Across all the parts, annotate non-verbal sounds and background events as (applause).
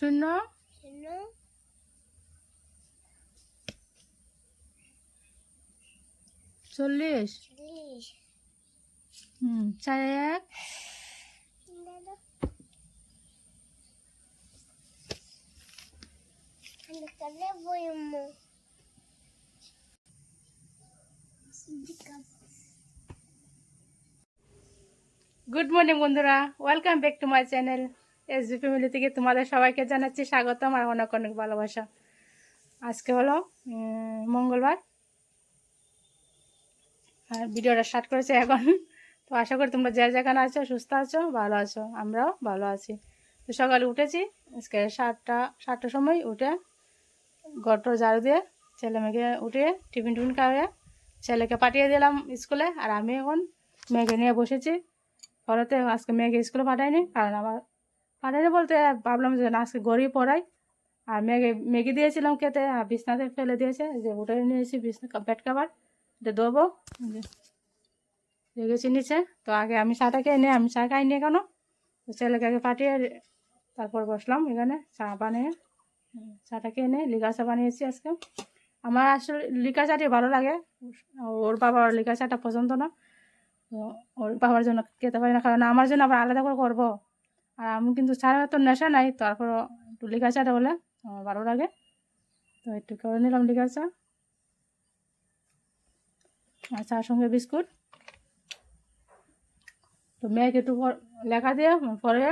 শূন্য শূন্য চল্লিশ চল্লিশ হুম চার এক দাদা আমি কালে বইম গুড মর্নিং বন্ধুরা welcome back to my channel S G family থেকে তোমাদের সবাইকে জানাচ্ছি স্বাগতম আর অনেক অনেক ভালোবাসা। আজকে হলো মঙ্গলবার। আর ভিডিওটা স্টার্ট করেছে এখন। তো আশা করি তোমরা যে যেখানে আছো, সুস্থ আছো, ভালো আছো, আমরাও ভালো আছি। তো সকালে উঠেছি, আজকে সাতটা, সাতটার সময় উঠে গট ঝাড়ু দিয়ে ছেলে মেয়েকে উঠে টিফিন টিফিন খাওয়া ছেলেকে পাঠিয়ে দিলাম স্কুলে। আর আমি এখন মেয়েকে নিয়ে বসেছি। পরেতে আজকে মেয়েকে স্কুলে পাঠাইনি, কারণ আমার পাঠাইনি বলতে ভাবলাম যে না আজকে গড়িয়ে পড়াই। আর মেয়েকে মেগি দিয়েছিলাম খেতে আর বিছনাতে ফেলে দিয়েছে যে উঠে নিয়েছি বিছনা বেড কাভার এটা দেবো রেগেছি নিচে। তো আগে আমি চাটা খেয়ে নিই আমি চা খাইনি কেন তো ছেলেকে আগে পাঠিয়ে তারপর বসলাম এখানে চা বানিয়ে হুম, চাটা খেয়ে নিই লিকা চা বানিয়েছি আজকে। আমার আসলে লিকা চাটি ভালো লাগে ওর বাবার লিকা চাটা পছন্দ না। ওর বাবার জন্য খেতে পারি না কারণ আমার জন্য আবার আলাদা করে করব। আর আমি কিন্তু ছাড়া তো নেশা নাই তারপর একটু লিকা চাটা হলে আমার ভালো লাগে তো একটু করে নিলাম লিকা চা আর চার সঙ্গে বিস্কুট। তো মেয়েকে একটু লেখা দিয়ে, পরে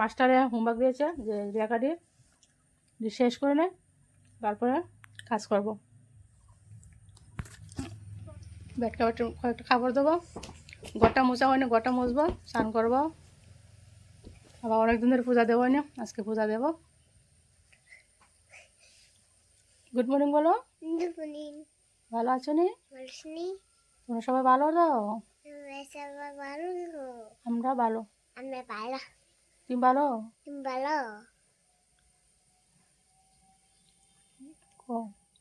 মাস্টারে হোমওয়ার্ক দিয়েছে, যে লেখা দিয়ে শেষ করে নে, তারপরে কাজ করব। বেড কাপড় কয়েকটা খাবার দেবো। গোটা মোছা হয়নি গোটা মুছবো, স্নান করব। আবার অনেকদিন ধরে পূজা দেবো না আজকে পূজা দেবো। গুড মর্নিং বলো। ভালো আছো নি? তোমরা সবাই ভালো তো সবাই ভালো। আমরা ভালো। তুমি ভালো? তুমি ভালো?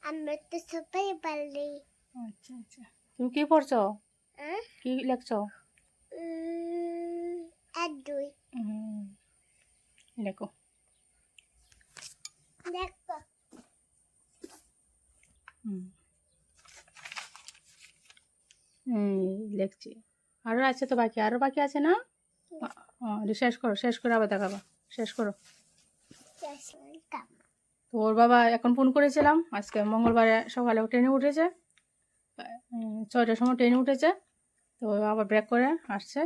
আমরা তো সবাই ভালো। আচ্ছা আচ্ছা। তুমি কি পড়ছো? হ্যাঁ? কি লেখছো? এক দুই। দেখো। লিখছি আরও আছে তো বাকি? আরও বাকি আছে না? শেষ করো শেষ করে আবার দেখাবো। শেষ করো। তো ওর বাবা এখন ফোন করেছিলাম। আজকে মঙ্গলবারে সকালে ট্রেনে উঠেছে। ছয়টার সময় ট্রেনে উঠেছে। তো আবার ব্রেক করে আসছে।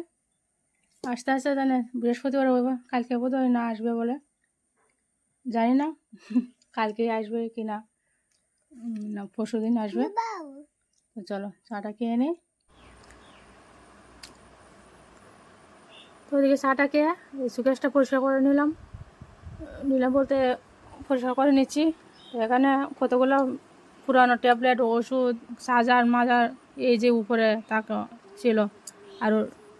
আসতে আসতে জানে বৃহস্পতিবার হবে কালকে বোধ হয় না আসবে বলে। জানি না (laughs) কালকে আসবে কি না না পরশু দিন আসবে। তো চলো চাটা খেয়ে নিই তো ওদিকে চাটা খেয়ে এই সুকেশটা পরিষ্কার করে নিলাম। নিলাম বলতে পরিষ্কার করে নিচ্ছি। তো এখানে কতগুলো পুরানো ট্যাবলেট ওষুধ সাজার মাজার এই যে উপরে তাকে ছিল। আর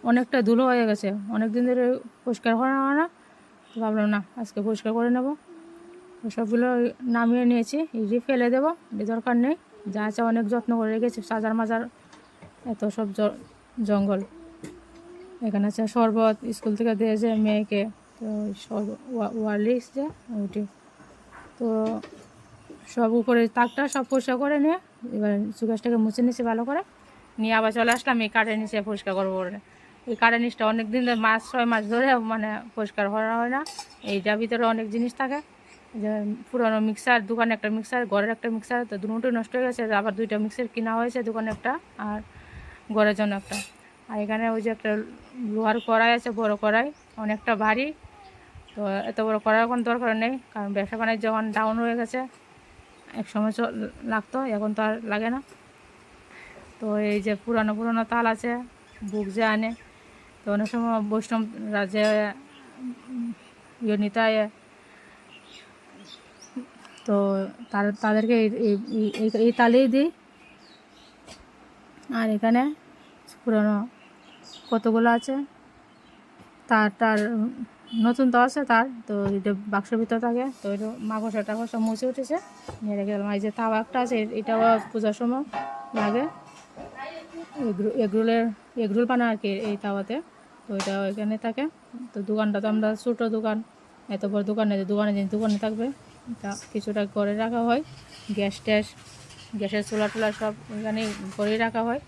অনেকটা ধুলো হয়ে গেছে। অনেক দিন ধরে পরিষ্কার করা হয় না। তো ভাবলাম, না, আজকে পরিষ্কার করে নেব। সবগুলো নামিয়ে নিয়েছি। এই ফেলে দেবো এই দরকার নেই। যা আছে অনেক যত্ন করে রেখেছি। সাজার মাজার, এত সব জঙ্গল। এখানে আছে শরবত, স্কুল থেকে দিয়েছে মেয়েকে। তো ওয়ারলিক্স যে ওইটি তো সব উপরে তাকটা সব পরিষ্কার করে নিয়ে, এবার সুগাসটাকে মুছে নিয়েছি ভালো করে। নিয়ে আবার চলে আসলাম, এই কাঠের নিচে পরিষ্কার করব বলে। এই কাঠের নিচটা অনেক দিন মাস ছয় মাস ধরে মানে পরিষ্কার করা হয় না। এইটার ভিতরে অনেক জিনিস থাকে। যে পুরনো মিক্সার দোকানে একটা মিক্সার ঘরের একটা মিক্সার তো দুটোই নষ্ট হয়ে গেছে, আবার দুইটা মিক্সার কেনা হয়েছে দোকানে একটা আর ঘরের জন্য একটা। আর এখানে ওই যে একটা লোহার কড়াই আছে, বড় কড়াই, অনেকটা ভারী। তো এত বড় কড়াই এখন দরকার নেই, কারণ ব্যবসা বাণিজ্য যখন ডাউন হয়ে গেছে। এক সময় লাগতো, এখন তো আর লাগে না। তো এই যে পুরানো পুরানো তাল আছে, বুক যে আনে। তো অনেক সময় বৈষ্ণব রাজ্যে ইয়ে নিতায় তো তার, তাদেরকে এই- তালেই দিই। আর এখানে পুরনো কতগুলো আছে? তার তার নতুন তো আছে তার, তো এটা বাক্সের ভিতর থাকে। তো এটা মাগসা টাগসা মুছে উঠেছে। নিয়ে রেখে দিলাম এই যে তাওয়া একটা আছে, এটাও পূজার সময় লাগে। এগরো- এগরোলের, এগরোল বানা আর কি এই তাওয়াতে। তো এটা এখানে থাকে। তো দোকানটা তো আমরা ছোটো দোকান। এত বড় দোকানে দোকানে যে দোকানে থাকবে। তা কিছুটা করে রাখা হয়। গ্যাস ট্যাস, গ্যাসের চুলা টুলা সব এখানে করেই রাখা হয়।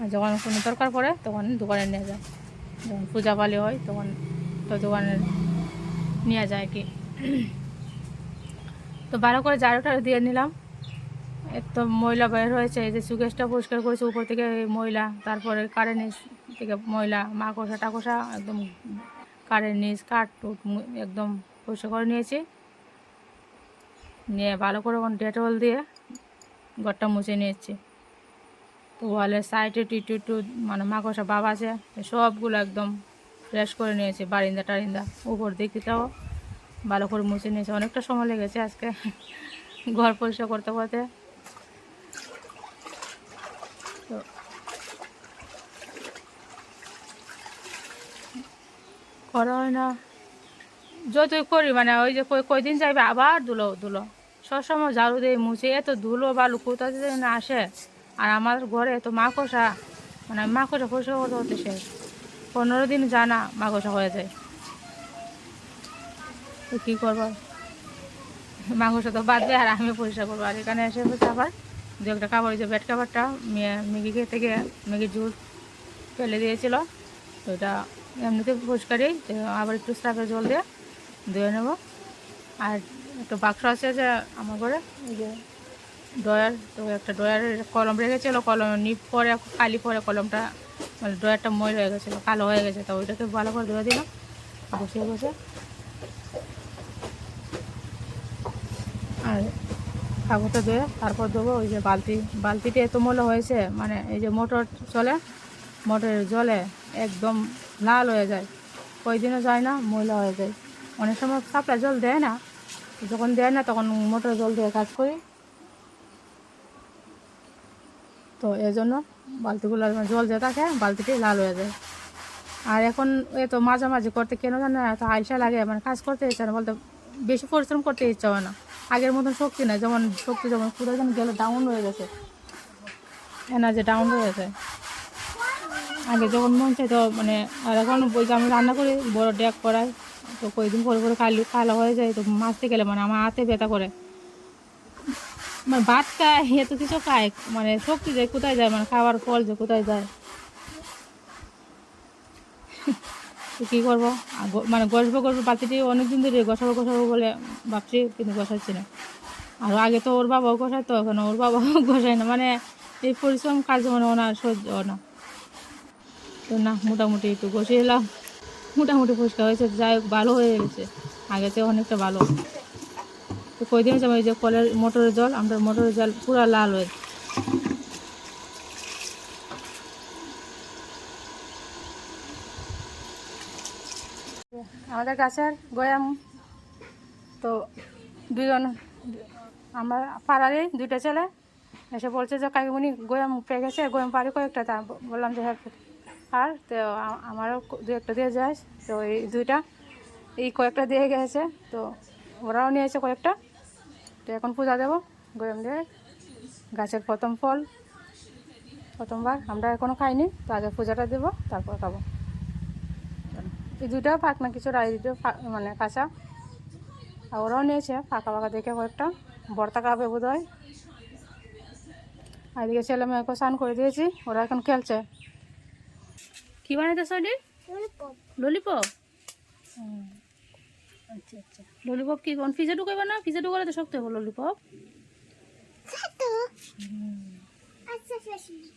আর যখন কোনো দরকার পড়ে তখন দোকানে নিয়ে যায়। যখন পূজা পালি হয় তখন তো দোকানে নিয়ে যায় কি। তো ভালো করে ঝাড়ুটা দিয়ে নিলাম। এত ময়লা বের হয়েছে, এই যে সুগেসটা পরিষ্কার করেছে উপর থেকে ময়লা, তারপরে কারেন্ট থেকে ময়লা, মাকড়সা টাকসা একদম কারেন্ট নিচ, কাঠ টুট একদম পরিষ্কার করে নিয়েছি। নিয়ে ভালো করে ওখানে ডেটল দিয়ে ঘরটা মুছে নিয়েছি। তো ওয়ালের সাইডে টিটু টু মানে মাকড়সা বাবা আছে সবগুলো একদম ফ্রেশ করে নিয়েছি, বারিন্দা টারিন্দা। উপর দিকটাও ভালো করে মুছে নিয়েছে। অনেকটা সময় লেগেছে আজকে ঘর পরিষ্কার করতে করতে। তো করা হয় না। যতই করি মানে ওই যে কয়দিন যাইবে, আবার ধুলো ধুলো সবসময় ঝাড়ু দিয়ে মুছে, এত ধুলো বালু কোথা থেকে না আসে। আর আমার ঘরে এত মাকড়সা মানে মাকড়সা পরিষ্কার করতে করতে শেষ। পনেরো দিন জানা মাকড়সা হয়ে যায়। তো কী করব? মাংস তো বাদবে আর আমি পরিষ্কার করব। আর এখানে এসে বসে আবার, দু একটা কাপড় যে বেড কাপড়টা, মেয়ে- ম্যাগি খেতে গিয়ে ম্যাগির জুস ফেলে দিয়েছিল। তো এমনিতে পরিষ্কারই আবার একটু স্টাফের জল দিয়ে ধুয়ে নেব। আর একটা বাক্স আছে যে আমার ঘরে, এই যে ডয়ার তো একটা ডয়ারের কলম রেখেছিলো, কলম নিপ পরে, কালি পরে কলমটা মানে ডয়ারটা ময়লা হয়ে গেছিল, কালো হয়ে গেছে, তো ওইটাকে ভালো করে ধুয়ে দিলাম বসে বসে আর কাগজটা ধুয়ে তারপর দেবো ওই যে বালতি বালতিটা এত ময়লা হয়েছে মানে এই যে মোটর চলে, মোটরের জলে একদম লাল হয়ে যায়। কয়দিনও যায় না, ময়লা হয়ে যায়। অনেক সময় সাপ্লাই জল দেয় না। যখন দেয় না, তখন মোটর জল দিয়ে কাজ করি। তো এই জন্য বালতিগুলো জল যে থাকে, বালতিটি লাল হয়ে যায়। আর এখন এ তো মাঝামাঝি করতে কেন জানে না, এত আলসা লাগে মানে কাজ করতে ইচ্ছা না, বলতে বেশি পরিশ্রম করতে ইচ্ছা হয় না। আগের মতন শক্তি নাই, যেমন শক্তি যেমন কোথাও যেন গেলে ডাউন হয়ে গেছে। এনার্জি ডাউন হয়ে গেছে। আগে যখন মন চাইতো মানে আর এখন ওই আমি রান্না করি, বড় ড্যাক করাই। তো কয়েকদিন পরে পরে কালি, কালো হয়ে যায়, তো মাছতে গেলে মানে আমার হাতে ব্যথা করে। মানে ভাত খায় এত কিছু খায় মানে শক্তি যায় কোথায় যায় মানে খাবার ফল যে কোথায় যায়। (laughs) তো কী করব? মানে গসবো গসবো বালতিটি অনেকদিন ধরে গসাবো গসাবো বলে ভাবছি, কিন্তু গসাচ্ছি না। আর আগে তো ওর বাবাও গসায় তো এখন ওর বাবাও (laughs) গসায় না। মানে এই পরিশ্রম কাজ মানে ওনার সহ্য না। তো না, মোটামুটি একটু বসে এলাম। মোটামুটি পরিষ্কার হয়েছে, যাই হোক, ভালো হয়ে গেছে। আগেতে অনেকটা ভালো। তো কয়দিন হচ্ছে ওই যে কলের মোটরের জল, আমরা মোটরের জল পুরো লাল হয়ে আমাদের গাছের গয়াম। তো দুজন, আমার পাড়ারই দুইটা ছেলে। এসে বলছে যে কাকিমণি গয়াম পেয়ে গেছে, গয়াম পারি কয়েকটা তা বললাম যে হ্যাঁ আর তো আমারও দু একটা দিয়ে যায়, তো এই দুইটা, এই কয়েকটা দিয়ে গেছে, তো ওরাও নিয়েছে কয়েকটা, তো এখন পূজা দেবো, গরম দিয়ে গাছের প্রথম ফল, প্রথমবার, আমরা এখনও খাইনি, তো আগে পূজাটা দেবো, তারপর খাব। এই দুইটাও পাক না কিছু রাই দুটো মানে কাঁচা। আর ওরাও নিয়েছে ফাঁকা ফাঁকা দেখে কয়েকটা, বর্তা খাবে বোধ হয় আর এদিকে ছেলে মেয়েকে স্নান করে দিয়েছি, ওরা এখন খেলছে। কি বানাইতে সরি Lollipop. ললিপপ আচ্ছা আচ্ছা। ললিপপ কি কোন? ফ্রিজে ঢুকাবে না? ফ্রিজে ঢুকালে তো শক্ত হবে ললিপপ আচ্ছা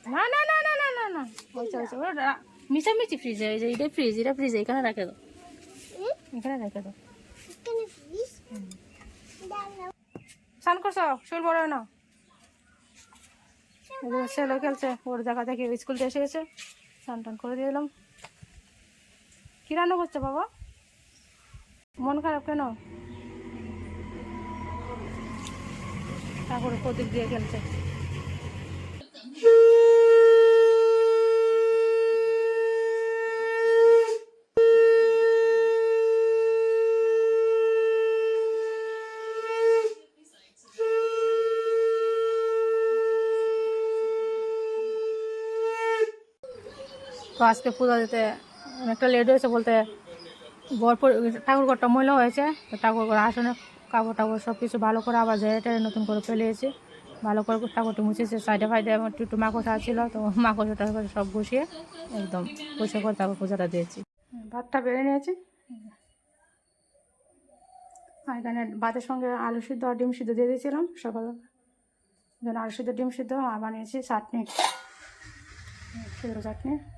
না না না না না না না। হয়েছে হয়েছে ওরা রা- ফ্রিজে এই যে এটা ফ্রিজ এটা ফ্রিজে এখানে রেখে দাও। এখানে রেখে দাও। স্নান করছ? শরীর বড় না? খেলছে ওর দেখা দেখি স্কুল থেকে এসে গেছে। স্নান টান করে দিয়ে দিলাম কী রান্না করছে বাবা? মন খারাপ কেন? তারপরে প্রদীপ দিয়ে খেলছে তো আজকে পূজা দিতে, অনেকটা লেট হয়েছে বলতে ঘর পরি- ঠাকুর ঘরটা ময়লা হয়েছে, তো ঠাকুর ঘর আসনে কাপড় টাপড় সব কিছু ভালো করে আবার যেটা নতুন করে ফেলেছি। ভালো করে ঠাকুরটি মুছেছে, সাইডে ফাইডে একটু একটু মাকড়সা ছিল, তো মাকড়সা টাকড়সা সব বসিয়ে একদম পরিষ্কার করে তারপর পূজাটা দিয়েছি। ভাতটা বেড়ে নিয়েছি। আর এখানে ভাতের সঙ্গে আলু সিদ্ধ আর ডিম সিদ্ধ দিয়ে দিয়েছিলাম সকালে। আলু সিদ্ধ, ডিম সিদ্ধ আর বানিয়েছি চাটনি, সিদ্ধ চাটনি।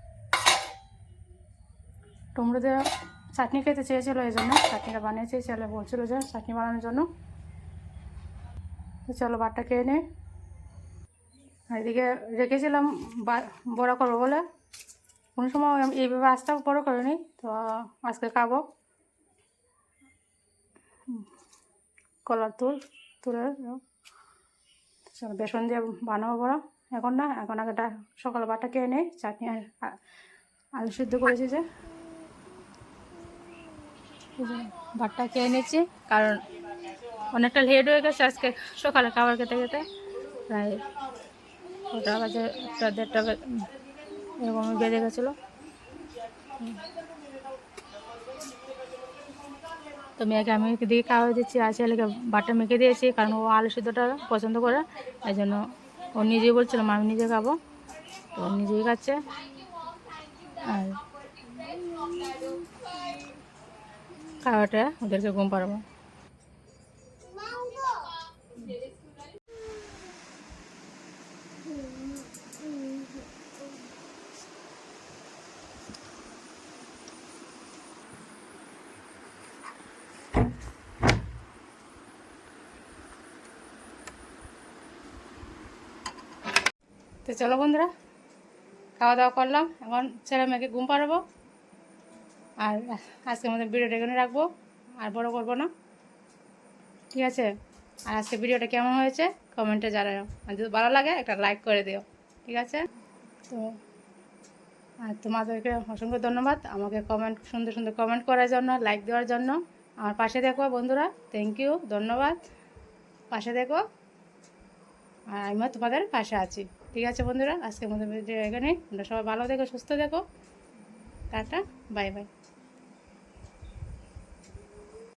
টমেটো দিয়ে চাটনি খেতে চেয়েছিলো এই জন্য, চাটনিটা বানিয়েছি ছেলে বলছিল যে চাটনি বানানোর জন্য। চলো ভাতটা খেয়ে নে। আর এদিকে রেখেছিলাম বড়া করব বলে। কোনো সময় এইভাবে বড় করিনি, তো আজকে খাব। কলার তুল, তুলে চলো বেসন দিয়ে বানাবো বড়। এখন না, এখন আগে সকালে ভাতটা খেয়ে নেই চাটনি আলু সিদ্ধ করেছি যে। ভাতটা খেয়ে নিচ্ছি কারণ অনেকটা লেট হয়ে গেছে আজকে সকালে খাবার খেতে খেতে। প্রায় ওটা বাজে একটা দেড়টা এরকম বেঁধে গেছিল। তো মেয়েকে আমি দিকে খাওয়া দিচ্ছি, আর ছেলেকে বাটা মেখে দিয়েছি, কারণ ও আলু সিদ্ধটা পছন্দ করে, এই জন্য ও নিজেই বলছিল, মা, আমি নিজে খাব। তো নিজেই খাচ্ছে। আর খাওয়াটা ওদেরকে ঘুম পাড়াবো। তো চলো বন্ধুরা, খাওয়া দাওয়া করলাম। এখন ছেলে মেয়েকে ঘুম পাড়াবো। আর আজকে আমাদের ভিডিওটা এখানে রাখব, আর বড় করব না। ঠিক আছে? আর আজকে ভিডিওটা কেমন হয়েছে? কমেন্টে জানাও আর যদি ভালো লাগে, একটা লাইক করে দিও। ঠিক আছে? তো, আর তোমাদেরকে অসংখ্য ধন্যবাদ। আমাকে কমেন্ট, সুন্দর সুন্দর কমেন্ট করার জন্য, লাইক দেওয়ার জন্য। আমার পাশে দেখো বন্ধুরা। থ্যাংক ইউ ধন্যবাদ। পাশে দেখো। আর আমিও তোমাদের পাশে আছি। ঠিক আছে বন্ধুরা? আজকে আমাদের ভিডিও এখানে তোমরা সবাই ভালো দেখো, সুস্থ দেখো। Tata, bye bye.